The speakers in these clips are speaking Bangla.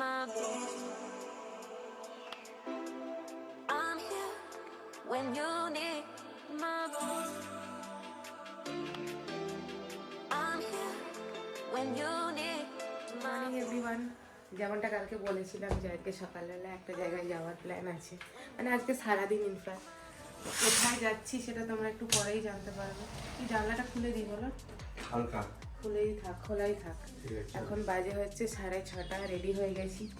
my best. I'm here when you need my best. I'm here when you need my everyone যেমনটা কালকে বলেছিলাম যে আজকে সকালবেলা একটা জায়গায় যাওয়ার প্ল্যান আছে। মানে আজকে সারাদিন ইনফ্যাক্ট কোথায় যাচ্ছি সেটা তোমরা একটু পরেই জানতে পারবে। কি জানলাটা খুলে দিই বলো। হালকা। খুলেই থাক খোলাই থাক। এখন বাজে হচ্ছে সাড়ে ছটা রেডি হয়ে গেছি।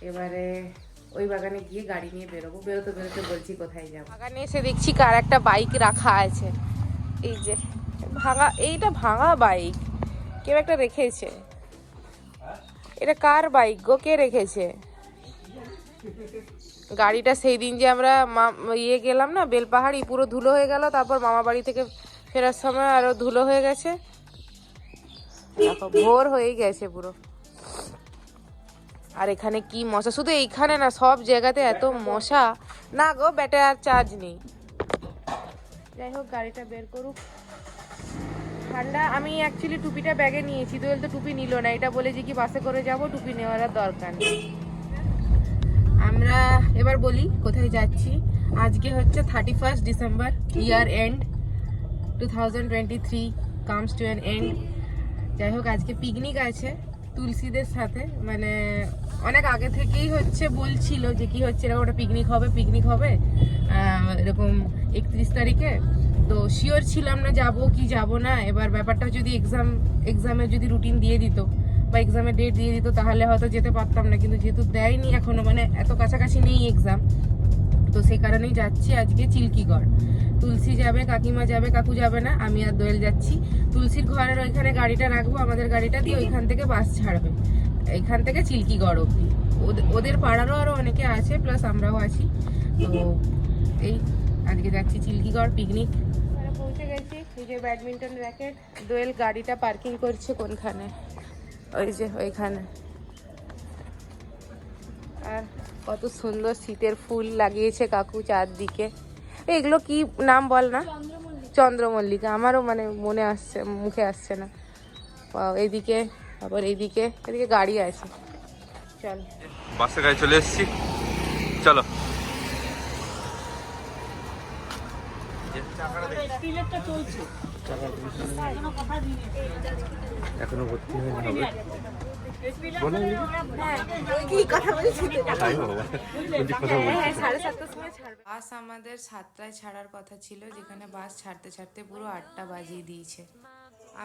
এবারে ওই বাগানে গিয়ে গাড়ি নিয়ে বেরোবো। বেরোতে বেরোতে বলছি কোথায় যাব। বাগানে এসে দেখছি কার একটা বাইক রাখা আছে। এই যে ভাঙা এইটা ভাঙা বাইক কেউ একটা রেখেছে। এটা কার বাইক গো? কে রেখেছে? গাড়িটা সেই দিন যে আমরা মা- ইয়ে গেলাম না বেলপাহাড়ি পুরো ধুলো হয়ে গেল তারপর মামা বাড়ি থেকে ফেরার সময় আরও ধুলো হয়ে গেছে। দেখো ভোর হয়েই গেছে পুরো। আর এখানে কি মশা? শুধু এইখানে না, সব জায়গাতে এত মশা। না গো ব্যাটে আর চার্জ নেই। যাই হোক, গাড়িটা বের করুক। ঠান্ডা, আমি অ্যাকচুয়ালি টুপিটা ব্যাগে নিয়েছি। দোয়েল তো টুপি নিল না, এটা বলে যে কি বাসে করে যাব, টুপি নেওয়ার দরকার নেই। আমরা এবার বলি কোথায় যাচ্ছি। আজকে হচ্ছে thirty first December year end two thousand twenty three comes to an end যাই হোক, আজকে পিকনিক আছে তুলসীদের সাথে। মানে অনেক আগে থেকেই হচ্ছে বলছিল যে কি হচ্ছে, এরকম একটা পিকনিক হবে পিকনিক হবে। এরকম একত্রিশ তারিখে। তো শিওর ছিলাম না যাব কি যাব না। এবার ব্যাপারটা যদি এক্সাম এক্সামের যদি রুটিন দিয়ে দিত বা এক্সামের ডেট দিয়ে দিত, তাহলে হয়তো যেতে পারতাম না। কিন্তু যেহেতু দেয়নি এখনও মানে এত কাছাকাছি নেই এক্সাম তো সেই কারণেই যাচ্ছি আজকে চিল্কিগড়। তুলসী যাবে, কাকিমা যাবে, কাকু যাবে না, আমি আর দোয়েল যাচ্ছি। তুলসীর ঘরের ওইখানে গাড়িটা রাখব, আমাদের গাড়িটা দিয়ে ওইখান থেকে বাস ছাড়বে। এখান থেকে চিল্কিগড় অব্দি ওদে- ওদের পাড়ারও আরও অনেকে আছে, প্লাস আমরাও আছি। তো এই, আজকে যাচ্ছি চিল্কিগড় পিকনিক পৌঁছে গেছি যে ব্যাডমিন্টন র্যাকেট দোয়েল গাড়িটা পার্কিং করছে কোনখানে? ওই যে ওইখানে। আর কত সুন্দর শীতের ফুল লাগিয়েছে কাকু চারদিকে। এগুলো কি নাম বল না? চন্দ্রমল্লিকা। আমারও মানে মনে আসছে মুখে আসছে না। এদিকে আবার এইদিকে এদিকে গাড়ি আছে। চল। বাসে গাড়ি চলে এসেছি। চলো। এখনও ভর্তি হয়নি হবে। সাতটার সময় ছাড়বে। বাস আমাদের সাতটায় ছাড়ার কথা ছিল যেখানে বাস ছাড়তে ছাড়তে পুরো আটটা বাজিয়ে দিয়েছে।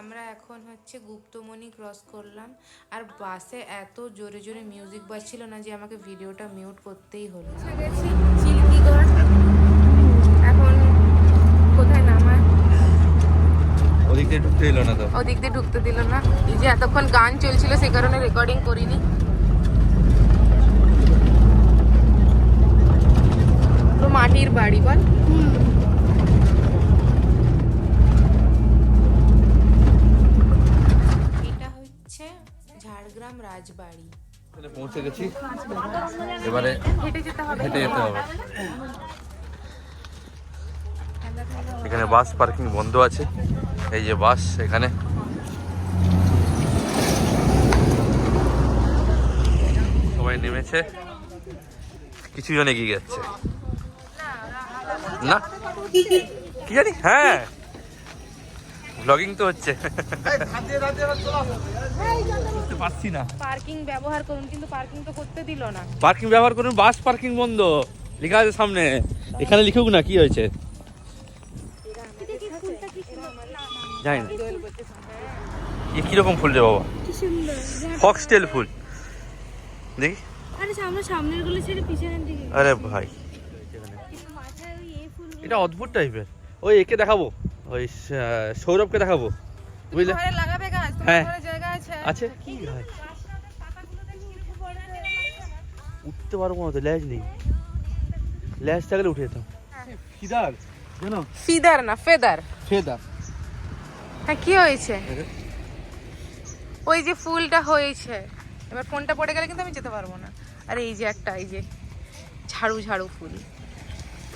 আমরা এখন হচ্ছে গুপ্তমণি ক্রস করলাম আর বাসে এত জোরে জোরে মিউজিক বাজছিল না যে আমাকে ভিডিওটা মিউট করতেই হলো গেছি চিল্কিগড় এখন কোথায় নামায় ওদিক দিয়ে ঢুকতে এলো না তো। ওদিক দিয়ে ঢুকতে দিল না। এই যে এতক্ষণ গান চলছিল সে কারণে রেকর্ডিং করিনি। পুরো মাটির বাড়ি বল। এটা হচ্ছে ঝাড়গ্রাম রাজবাড়ি। এখানে পৌঁছে গেছি। এবারে হেঁটে যেতে হবে। হেঁটে যেতে হবে। এখানে বাস পার্কিং বন্ধ আছে। এই যে বাস এখানে। সবাই নেমেছে। কিছু জন এগিয়ে যাচ্ছে। না? কি জানি? হ্যাঁ। ব্লগিং তো হচ্ছে। পারছি না। পার্কিং ব্যবহার করুন কিন্তু পার্কিং তো করতে দিল না। পার্কিং ব্যবহার করুন বাস পার্কিং বন্ধ। লেখা আছে সামনে। এখানে লিখুক না কি হয়েছে? জানি না। এ কীরকম ফুল রে বাবা? ফক্সটেল ফুল। দেখি। আরে আমরা সামনেরগুলো ছেড়ে পিছনের দিকে আরে ভাই। এটা অদ্ভুত টাইপের। ওই একে দেখাবো। ওই সৌরভকে দেখাবো। বুঝলে? হ্যাঁ। জায়গা আছে। আছে? কি ভাই উঠতে পারব না তো ল্যাজ নেই। ল্যাজ থাকলে উঠে যেতাম। কিদার জানো? ফিদার না ফেদার। ফেদা হ্যাঁ কি হয়েছে? ওই যে ফুলটা হয়েছে। এবার ফোনটা পড়ে গেলে কিন্তু আমি যেতে পারব না। আর এই যে একটা এই যে ঝাড়ু ঝাড়ু ফুল।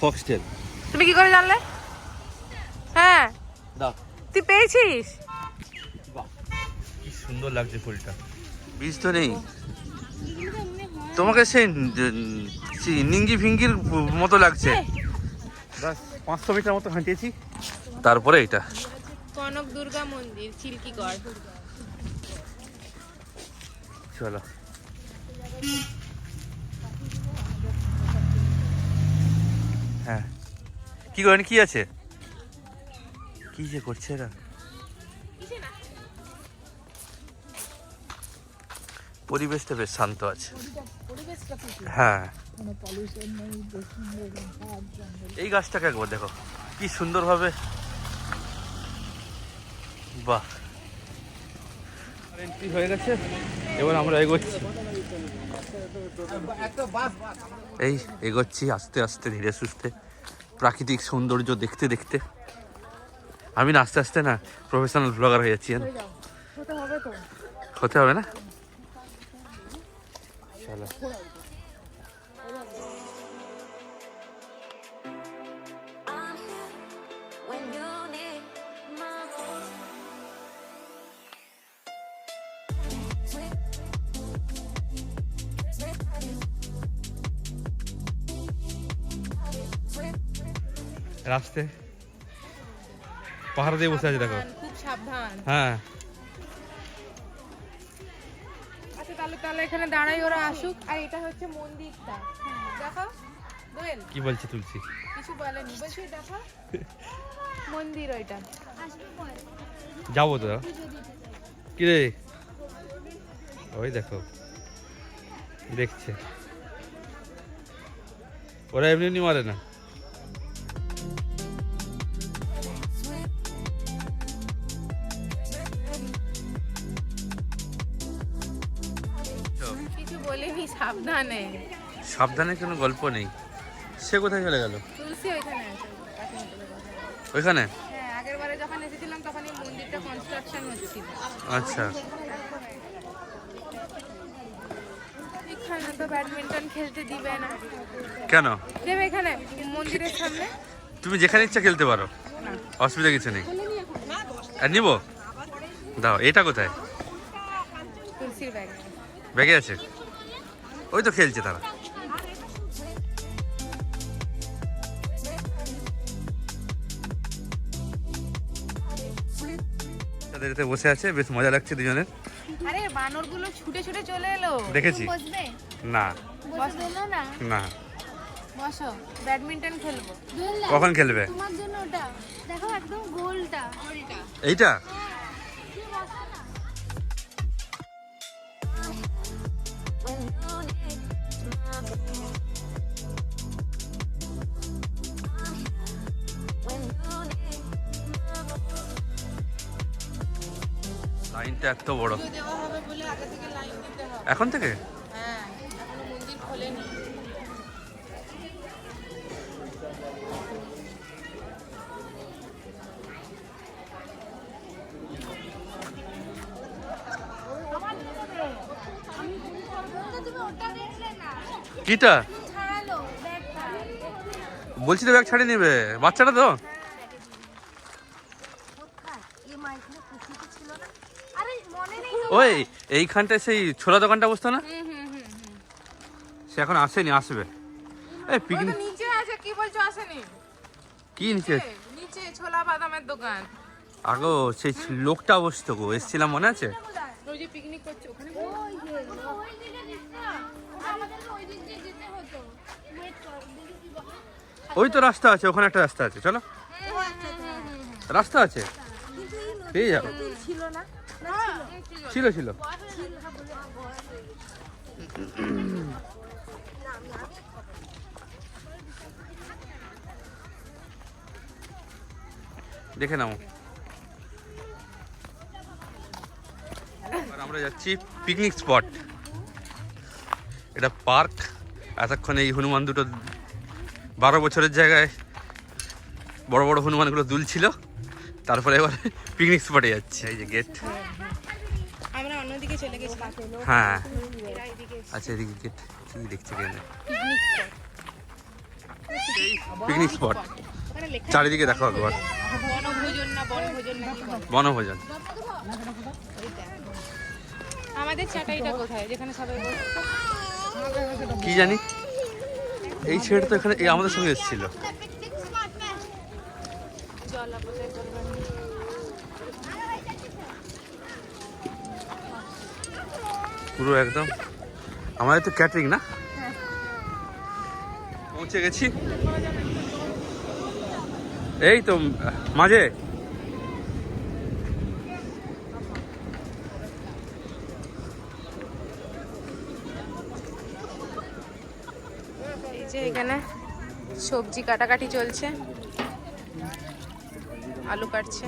ফক্সটেল তুমি কি করে জানলে? হ্যাঁ। দাও। তুই পেয়েছিস? বাহ কি সুন্দর লাগছে ফুলটা। বীজ তো নেই। তোমাকে সেই সেই নিঙ্গি ফিঙ্গির মতো লাগছে। বাস পাঁচশো মিটার মতো হাঁটিয়েছি। তারপরে এটা কনক দুর্গা মন্দির চিল্কিগড় চলো। হ্যাঁ। কি করেন কি আছে? কি যে করছে এরা? পরিবেশটা বেশ শান্ত আছে। হ্যাঁ। এই গাছটাকে একবার দেখো, কি সুন্দরভাবে বাহ। এন্ট্রি হয়ে গেছে এবার আমরা এগোচ্ছি। এই এগোচ্ছি আস্তে আস্তে ধীরে সুস্থে। প্রাকৃতিক সৌন্দর্য দেখতে দেখতে। আমি না আস্তে আস্তে না প্রফেশনাল ব্লগার হয়ে যাচ্ছি? হতে হবে না? চলো রাস্তায় পাহাড় দিয়ে বসে আছে দেখো। খুব সাবধান। হ্যাঁ। আচ্ছা তাহলে তাহলে এখানে দাঁড়াই ওরা আসুক। আর এটা হচ্ছে মন্দিরটা। দেখো। দোয়েল কি বলছি তুলসী কিছু বলেনি। বলছি দেখো। মন্দির ওইটা। যাব তো। কি রে? ওই দেখো। দেখছে। ওরা এমনি এমনি মারে না। সাবধানে। সাবধানে কোনো গল্প নেই। সে কোথায় চলে গেল? তুলসী ওইখানে আছে ওইখানে? হ্যাঁ আগের বারে যখন এসেছিলাম তখন এই মন্দিরটা কনস্ট্রাকশন হচ্ছিল। আচ্ছা। এখানে তো ব্যাডমিন্টন খেলতে দিবে না। কেন? দেবে এখানে মন্দিরের সামনে। তুমি যেখানে ইচ্ছা খেলতে পারো। অসুবিধা কিছু নেই। আর নিবো? দাও এটা কোথায়? ব্যাগে আছে? ওই তো খেলছে তারা। তাদের এতে বসে আছে বেশ মজা লাগছে দুজনের। আরে বানরগুলো ছুটে ছুটে চলে এলো। দেখেছি। বসবে? না। বসবে না না? বসো ব্যাডমিন্টন খেলব। কখন খেলবে? তোমার জন্য ওটা। দেখো একদম গোলটা। এইটা? লাইনটা এত বড়। এখন থেকে? কিটা বলছি তো ব্যাগ ছাড়িয়ে নেবে। বাচ্চাটা তো? আরে মনে নেই ওই এইখানটায় সেই ছোলা দোকানটা বসতো না। সে এখন আসেনি আসবে। এই পিকনিক নিচে আছে কি বলছো আসেনি? কি নিচে? নিচে, নিচে ছোলা বাদামের দোকান। আগো সেই লোকটা বসতো গো এসছিলাম মনে আছে? ওই যে পিকনিক করছে ওখানে ওই যে ওই দিকে দেখতে আমাদের ওই দিক দিয়ে যেতে হতো। ওয়েট কর দেখি কি বলে। ওই তো রাস্তা আছে ওখানে একটা রাস্তা আছে চলো। রাস্তা আছে? পেয়ে যাব। ছিল ছিল। ছিল। দেখে নাও। আমরা যাচ্ছি পিকনিক স্পট এটা পার্ক। এতক্ষণ এই হনুমান দুটো বারো বছরের জায়গায় বড় বড় হনুমানগুলো দুলছিল। তারপরে এবার পিকনিক স্পটে যাচ্ছে। এই যে গেট হ্যাঁ। আচ্ছা এদিকে গেট কি দেখছি কেন পিকনিক স্পট চারিদিকে দেখো একবার। বনভোজন। আমাদের চাটাইটা কোথায়? যেখানে সবাই কি জানি? এই ছেলেটা তো এখানে আমাদের সঙ্গে এসেছিল। পুরো একদম। আমাদের তো ক্যাটারিং না? পৌঁছে গেছি। এই তো, মাঝে এই যে এখানে সবজি কাটাকাটি চলছে। আলু কাটছে।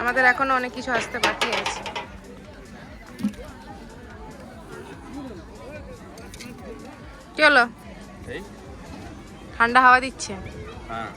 আমাদের এখনও অনেক কিছু আসতে বাকি আছে। কি হলো? ঠান্ডা হাওয়া দিচ্ছে? হ্যাঁ।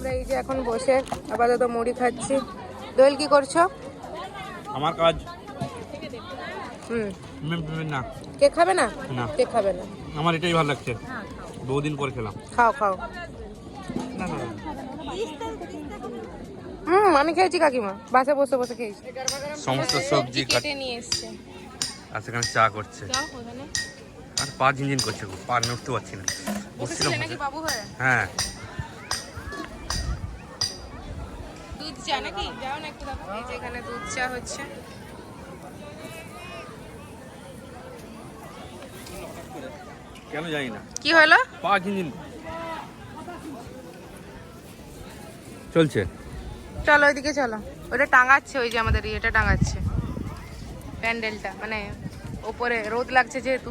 আমরা এই যে এখন বসে আপাতত মুড়ি খাচ্ছি। দোয়েল কি করছ? আমার কাজ। হুম। না কে খাবে না? না। কে খাবে না? আমার এটাই ভালো লাগছে। বহুদিন পরে খেলাম। খাও খাও। না না হুম আমি খেয়েছি কাকিমা। বাসে বসে বসে খেয়েছি। সমস্ত সবজি কাট নিয়ে এসছে। আর সেখানে চা করছে। আর পা ঝিনঝিন করছে। পা নড়তে পারছি না। বসছিলাম হয়ে। চা নাকি? যাও না একটু দেখো এই যে এখানে দুধ চা হচ্ছে। কেন জানি না। কি হলো? পা ঝিনঝিন চলছে। চলো ওইদিকে চলো। ওটা টাঙাচ্ছে ওই যে আমাদের ইয়েটা টাঙাচ্ছে। প্যান্ডেলটা। মানে ওপরে রোদ লাগছে যেহেতু।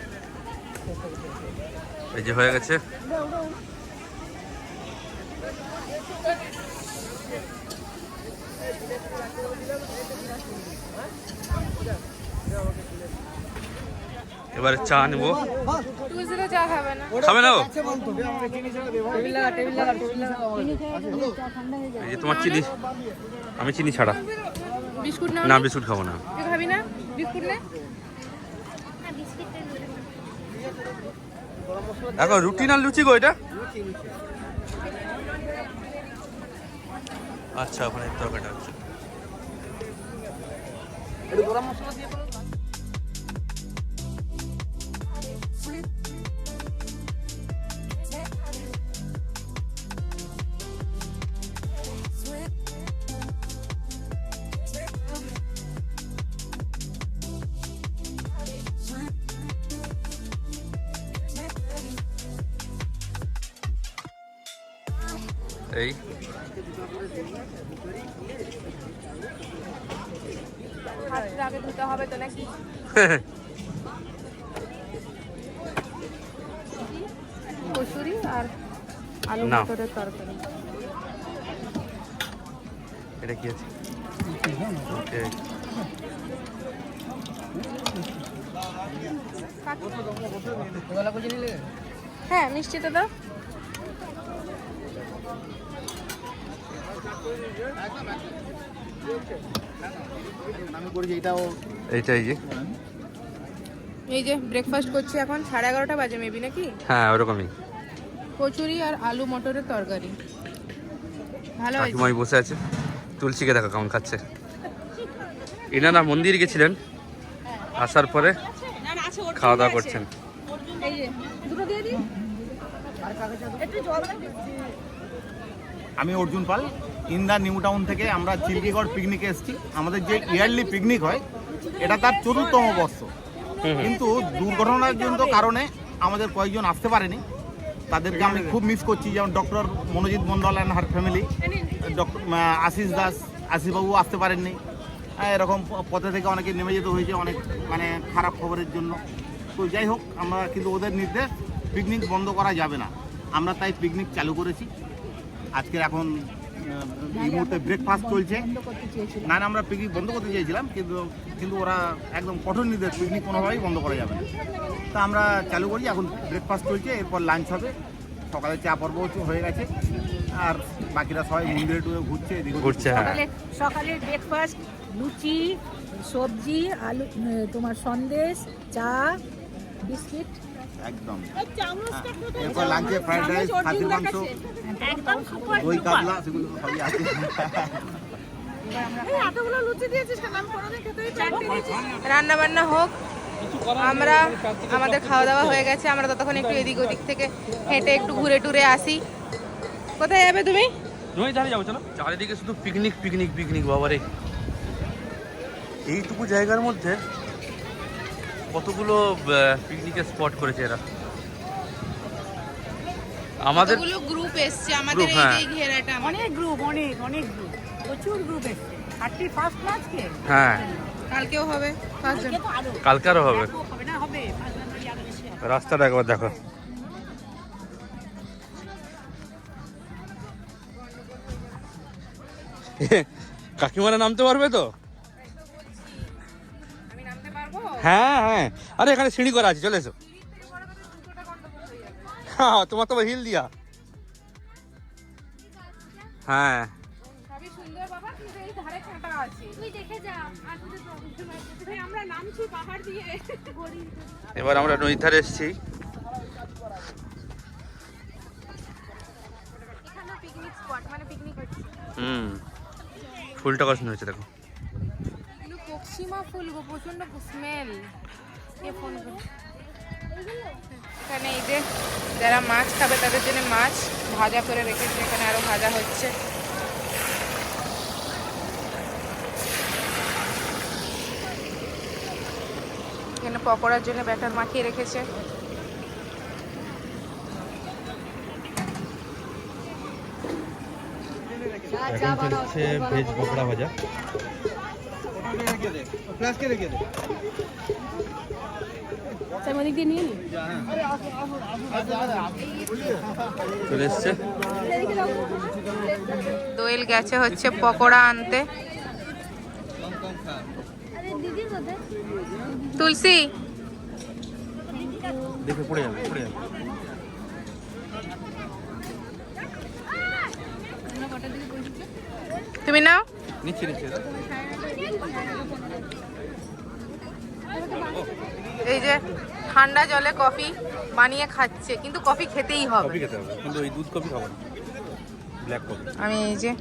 যে হয়ে গেছে। এবারে চা নেব। খাবে না খাবে না ও? এই যে তোমার চিনি। আমি চিনি ছাড়া। বিস্কুট না বিস্কুট খাব না। খাবি না? বিস্কুট নে? এখন রুটি না লুচি গো এটা? আচ্ছা ওখানে তরকারিটা হচ্ছে। এই। আগে ধুতে হবে তো নাকি? আর আলু মটরের তরকারি। এটা কি আছে? ওকে। হ্যাঁ মিষ্টিটা দাও। এইটা এই যে এই যে ব্রেকফাস্ট করছি এখন সাড়ে এগারোটা বাজে মেবি নাকি? হ্যাঁ ওরকমই। কচুরি আর আলু মটরের তরকারি। ভালো কাকিমাই বসে আছে। তুলসীকে দেখো কেমন খাচ্ছে। এনারা মন্দির গেছিলেন। আসার পরে খাওয়া দাওয়া করছেন। এই যে দুটো দিয়ে দিই? আমি অর্জুন পাল। ইন্দা নিউ টাউন থেকে আমরা চিল্কিগড় পিকনিকে এসেছি। আমাদের যে ইয়ারলি পিকনিক হয় এটা তার চতুর্থম বর্ষ। কিন্তু দুর্ঘটনার জন্য কারণে আমাদের কয়েকজন আসতে পারেনি। তাদেরকে আমি খুব মিস করছি যেমন doctor Monojit Mondal and her family doctor Ashis Das আশিসবাবু আসতে পারেননি। এরকম পথে থেকে অনেকে নেমে যেতে হয়েছে অনেক মানে খারাপ খবরের জন্য। তো যাই হোক আমরা কিন্তু ওদের নির্দেশ পিকনিক বন্ধ করা যাবে না। আমরা তাই পিকনিক চালু করেছি। আজকে এখন এই মুহূর্তে ব্রেকফাস্ট চলছে। না না আমরা পিকনিক বন্ধ করতে চেয়েছিলাম কিন্তু কিন্তু ওরা একদম কঠোর নির্দেশ পিকনিক কোনোভাবেই বন্ধ করা যাবে না। তা আমরা চালু করি এখন ব্রেকফাস্ট চলছে এরপর লাঞ্চ হবে। সকালে চা পর্ব হয়ে গেছে। আর বাকিরা সবাই মন্দিরে টুয়ে ঘুরছে এদিকে ঘুরছে হ্যাঁ। সকালে সকালের ব্রেকফাস্ট লুচি সবজি আলু তোমার সন্দেশ চা বিস্কিট। একদম। হ্যাঁ, এরপর লাঞ্চে ফ্রাইড রাইস খাসির মাংস দই কাতলা সেগুলো সবই আছে। রান্না বান্না হোক আমরা আমাদের খাওয়া দাওয়া হয়ে গেছে। আমরা ততক্ষণ একটু এদিক ওদিক থেকে হেঁটে একটু ঘুরে টুরে আসি। কোথায় যাবে তুমি? নই ধারে যাব চলো। চারিদিকে শুধু পিকনিক পিকনিক পিকনিক বাবারে। এইটুকু জায়গার মধ্যে কতগুলো পিকনিকের স্পট করেছে এরা? আমাদের গ্রুপ এসছে? আমাদের এই হ্যাঁ। যে ঘেরাটা আমাদের। অনেক গ্রুপ অনেক অনেক গ্রুপ প্রচুর গ্রুপ এসছে। থার্টি ফার্স্ট ক্লাসকে হ্যাঁ। কালকেও হবে পাঁচজন কালকারও হবে। হবে না হবে। রাস্তাটা একবার দেখো। কাকিমারা নামতে পারবে তো? হ্যাঁ হ্যাঁ। আরে এখানে সিঁড়ি করা আছে চলে এসো। হ্যাঁ তোমার তো হিল দিয়া। হ্যাঁ। এবার আমরা নদীর ধারে এসেছি। এখানে পিকনিক স্পট মানে পিকনিক হচ্ছে। হুম। ফুলটা কষ্ট হয়েছে দেখো। পশ্চিমা ফুল গো প্রচণ্ড স্মেল এখানে এই যে যারা মাছ খাবে, তাদের জন্য মাছ ভাজা করে রেখেছে। এখানে আরও ভাজা হচ্ছে। এখানে পকোড়ার জন্য ব্যাটার মাখিয়ে রেখেছে। এখন চলছে ভেজ পকোড়া ভাজা। ওদিক দিয়ে নিয়ে নি চলে এসছে দোয়েল গেছে হচ্ছে পকোড়া আনতে। তুলসী? দেখে পড়ে যাবে পড়ে যাবে। তুমি নাও। নিচে নিচে এই যে ঠান্ডা জলে কফি বানিয়ে খাচ্ছে কিন্তু কফি খেতেই হবে। কফি খেতে হবে কিন্তু ওই দুধ কফি খাব না। ব্ল্যাক কফি আমি এই যে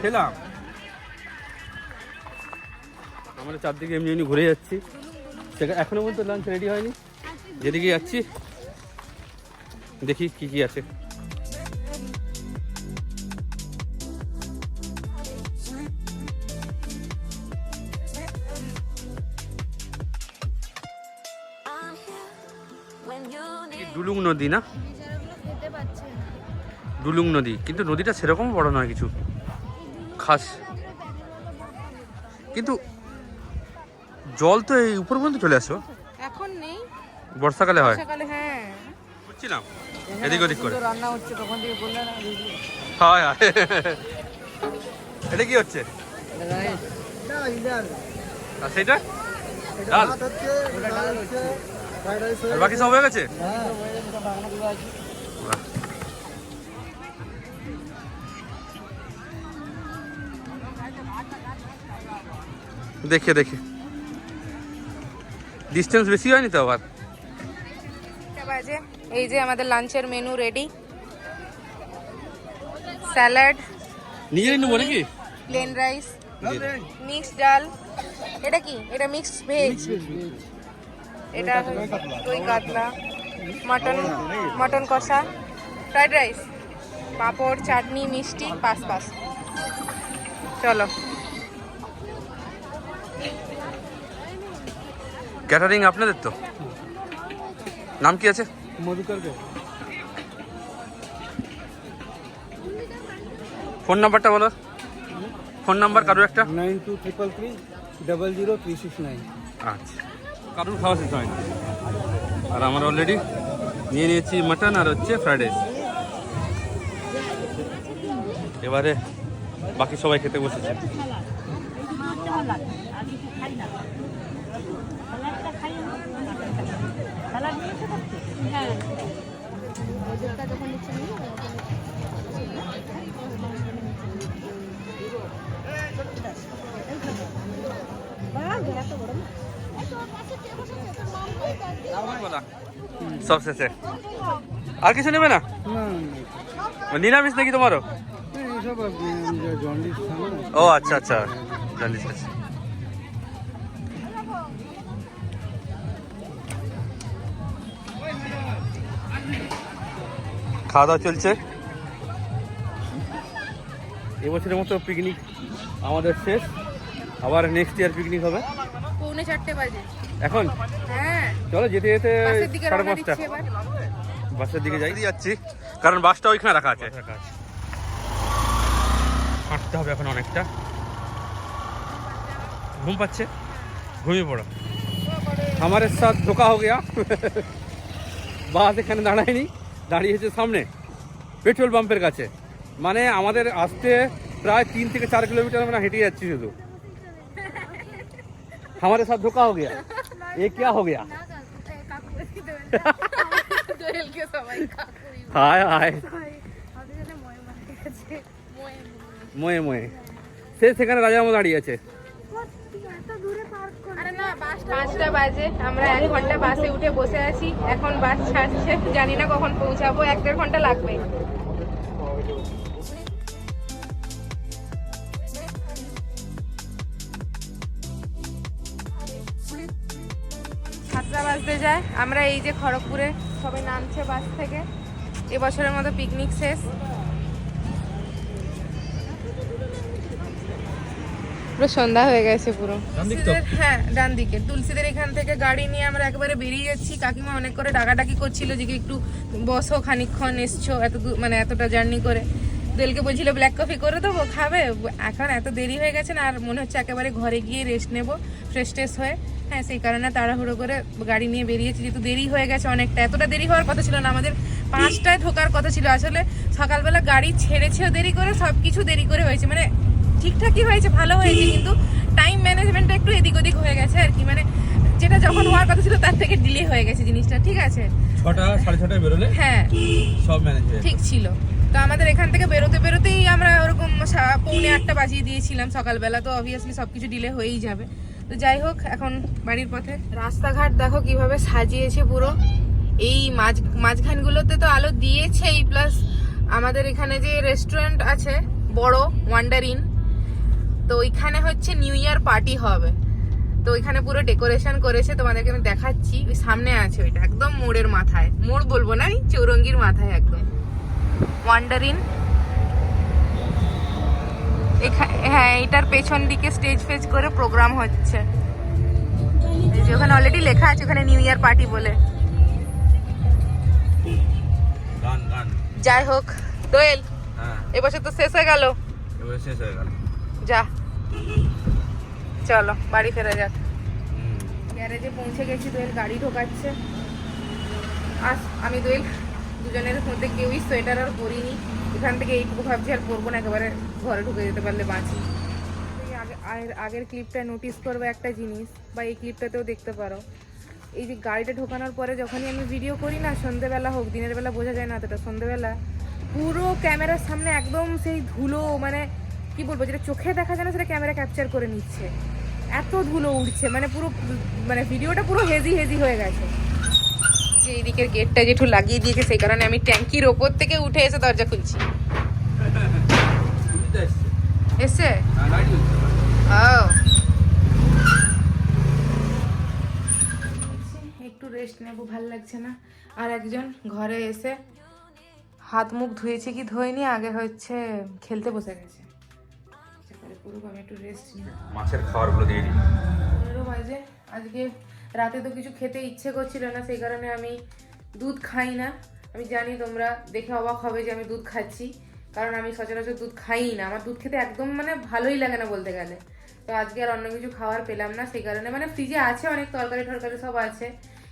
খেলাম। আমরা চারদিকে এমনি এমনি ঘুরে যাচ্ছি। সেখানে এখনও পর্যন্ত লাঞ্চ রেডি হয়নি। যেদিকে যাচ্ছি দেখি কি কি আছে। নদী না? ডুলুং নদী। কিন্তু নদীটা সেরকম বড় নয় কিছু। খাস। কিন্তু জল তো এই উপর পর্যন্ত চলে আসো এখন নেই। বর্ষাকালে হয়। হ্যাঁ। বুঝছিলাম। এদিক ওদিক করে। রান্না হচ্ছে তখন থেকে বললে না হয় হয়। এটা কি হচ্ছে? আর সেটা ডাল। আর বাকি সব হয়ে গেছে? দেখে দেখে। ডিস্টেন্স বেশি হয়নি তো আবার? বাজে। এই যে আমাদের লাঞ্চের মেনু রেডি স্যালাড নিজেরই নেব নাকি? প্লেন রাইস মিক্সড ডাল এটা কি? এটা মিক্সড ভেজ এটা দই কাতলা মটন মটন কষা ফ্রাইড রাইস পাঁপড় চাটনি মিষ্টি পাস পাস চলো। ক্যাটারিং আপনাদের তো? নাম কি আছে? ফোন নাম্বারটা বলো। ফোন নাম্বার কারও একটা? Nine two triple three double zero three six nine. আচ্ছা। কারোর খাওয়া শেষ হয়নি। আর আমার অলরেডি নিয়ে নিয়েছি মাটন আর হচ্ছে ফ্রাইড রাইস এবারে বাকি সবাই খেতে বসেছে। সব শেষে। আর কিছু নেবে না? নিরামিষ নাকি তোমারও? ও আচ্ছা আচ্ছা। জানিস আছে খাওয়া দাওয়া চলছে? এবছরের মতো পিকনিক আমাদের শেষ। আবার নেক্সট ইয়ার পিকনিক হবে। পৌনে চারটে বাজে। এখন? হ্যাঁ। চলো যেতে যেতে সাড়ে পাঁচটা। বাসের দিকে যাই। যাচ্ছি। কারণ বাসটা ওইখানে রাখা আছে। হাঁটতে হবে এখন অনেকটা। ঘুম পাচ্ছে? ঘুমিয়ে পড়ো। আমার সাথ ধোকা হো গিয়া বাস এখানে দাঁড়ায়নি। দাঁড়িয়েছে সামনে। পেট্রোল পাম্পের কাছে। মানে আমাদের আসতে প্রায় তিন থেকে চার কিলোমিটার আমরা হেঁটে যাচ্ছি শুধু। हमारे साथ धोखा हो गया ये क्या हो गया দোয়েলকে সবাই কাকুই হায় হায় ময়ে ময়ে সে সেখানে রাজামো দাঁড়িয়ে আছে আরে না পাঁচটা বাজে আমরা এক ঘন্টা বাসে উঠে বসে আছি এখন বাস ছাড়ছে জানি না কখন পৌঁছাবো এক দেড় ঘন্টা লাগবে বাজতে যায়। আমরা এই যে খড়গপুরে সবাই নামছে বাস থেকে। এবছরের মতো পিকনিক শেষ। পুরো সন্ধ্যা হয়ে গেছে পুরো। হ্যাঁ ডান দিকে। তুলসীদের এখান থেকে গাড়ি নিয়ে আমরা একেবারে বেরিয়ে যাচ্ছি। কাকিমা অনেক করে ডাকাডাকি করছিল যে একটু বসো খানিকক্ষণ এসছো এত মানে এতটা জার্নি করে। দেলকে বলছিল ব্ল্যাক কফি করে দেবো খাবে? এখন এত দেরি হয়ে গেছে না আর মনে হচ্ছে একেবারে ঘরে গিয়ে রেস্ট নেব ফ্রেশ ট্রেশ হয়ে। হ্যাঁ সেই কারণে তাড়াহুড়ো করে গাড়ি নিয়ে বেরিয়েছি যেহেতু দেরি হয়ে গেছে অনেকটা। এতটা দেরি হওয়ার কথা ছিল না আমাদের পাঁচটায় ঢোকার কথা ছিল। আসলে সকালবেলা গাড়ি ছেড়েছেও দেরি করে সব কিছু দেরি করে হয়েছে। মানে ঠিকঠাকই হয়েছে ভালো হয়েছে কিন্তু টাইম ম্যানেজমেন্টটা একটু এদিক ওদিক হয়ে গেছে আর কি। মানে যেটা যখন হওয়ার কথা ছিল তার থেকে ডিলে হয়ে গেছে জিনিসটা ঠিক আছে? ছটা সাড়ে ছটায় বেরোলে? হ্যাঁ। সব ম্যানেজ ঠিক ছিল। তো আমাদের এখান থেকে বেরোতে বেরোতেই আমরা ওরকম পৌনে আটটা বাজিয়ে দিয়েছিলাম সকালবেলা তো অবভিয়াসলি সবকিছু ডিলে হয়েই যাবে। তো যাই হোক, এখন বাড়ির পথে। রাস্তাঘাট দেখো কীভাবে সাজিয়েছে পুরো। এই মাঝ মাঝখানগুলোতে তো আলো দিয়েছেই প্লাস আমাদের এখানে যে রেস্টুরেন্ট আছে, বড় ওয়ান্ডার ইন তো ওইখানে হচ্ছে নিউ ইয়ার পার্টি হবে। তো ওইখানে পুরো ডেকোরেশন করেছে, তোমাদেরকে আমি দেখাচ্ছি। ওই সামনে আছে ওইটা, একদম মোড়ের মাথায়। মোড় বলব না চৌরঙ্গির মাথায় একদম। ওয়ান্ডারিন হ্যাঁ এটার পেছন দিকে স্টেজ ফেজ করে প্রোগ্রাম হচ্ছে। ওখানে অলরেডি লেখা আছে ওখানে নিউ ইয়ার পার্টি বলে। যাই হোক দোয়েল হ্যাঁ। এবছর তো শেষ হয়ে গেল। শেষ হয়ে গেল। যা। চলো বাড়ি ফেরা যাক। গ্যারেজে পৌঁছে গেছি দোয়েল গাড়ি ঢোকাচ্ছে। আস আমি দোয়েল। দুজনের মধ্যে কেউই সোয়েটার আর পরিনি। এখান থেকে এইটুকু ভাবছি আর পরবো না, একেবারে ঘরে ঢুকে যেতে পারলে বাঁচি। আগের- আগের ক্লিপটা নোটিস করব একটা জিনিস, বা এই ক্লিপটাতেও দেখতে পারো। এই যে গাড়িটা ঢোকানোর পরে যখনই আমি ভিডিও করি না, সন্ধেবেলা হোক, দিনের বেলা বোঝা যায় না এতটা সন্ধেবেলা, পুরো ক্যামেরার সামনে একদম সেই ধুলো মানে কি বলব, যেটা চোখে দেখা যায় না, সেটা ক্যামেরা ক্যাপচার করে নিচ্ছে। এত ধুলো উঠছে মানে পুরো মানে ভিডিওটা পুরো হেজি হেজি হয়ে গেছে। যে এইদিকের গেটটা যেটু লাগিয়ে দিয়েছে সেই কারণে আমি ট্যাঙ্কির ওপর থেকে উঠে এসে দরজা খুলছি। এসে ও। একটু রেস্ট নেব ভালো লাগছে না। আর একজন ঘরে এসে হাত মুখ ধুয়েছে কি ধোয়নি আগে হচ্ছে খেলতে বসে গেছে। তারপরে পুরো আমি একটু রেস্ট নিই মাছের খাবারগুলো দিয়ে দিই। বাজে আজকে রাতে তো কিছু খেতে ইচ্ছে করছিল না, সেই কারণে আমি দুধ খাই না। আমি জানি তোমরা দেখে অবাক হবে যে আমি দুধ খাচ্ছি, কারণ আমি সচরাচর দুধ খাই না। আমার দুধ খেতে একদম মানে ভালোই লাগে না বলতে গেলে। তো আজকে আর অন্য কিছু খাওয়ার পেলাম না, সেই কারণে মানে ফ্রিজে আছে অনেক তরকারি টরকারি সব আছে,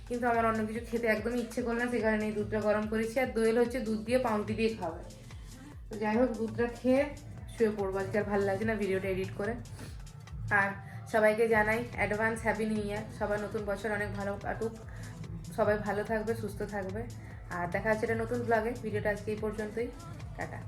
কিন্তু আমার অন্য কিছু খেতে একদমই ইচ্ছে করল না, সেই কারণে দুধটা গরম করেছি। আর দোয়েল হচ্ছে দুধ দিয়ে পাউরুটি দিয়ে খাবে তো যাই হোক, দুধটা খেয়ে শুয়ে পড়ব। আজকে আর ভালো লাগছে না ভিডিওটা এডিট করে। আর সবাইকে জানাই অ্যাডভান্স হ্যাপি নিউ ইয়ার সবাই নতুন বছর অনেক ভালো কাটুক। সবাই ভালো থাকবে, সুস্থ থাকবে। আর দেখা যাচ্ছে এটা নতুন ব্লগে ভিডিওটা আজকে এই পর্যন্তই। টাটা।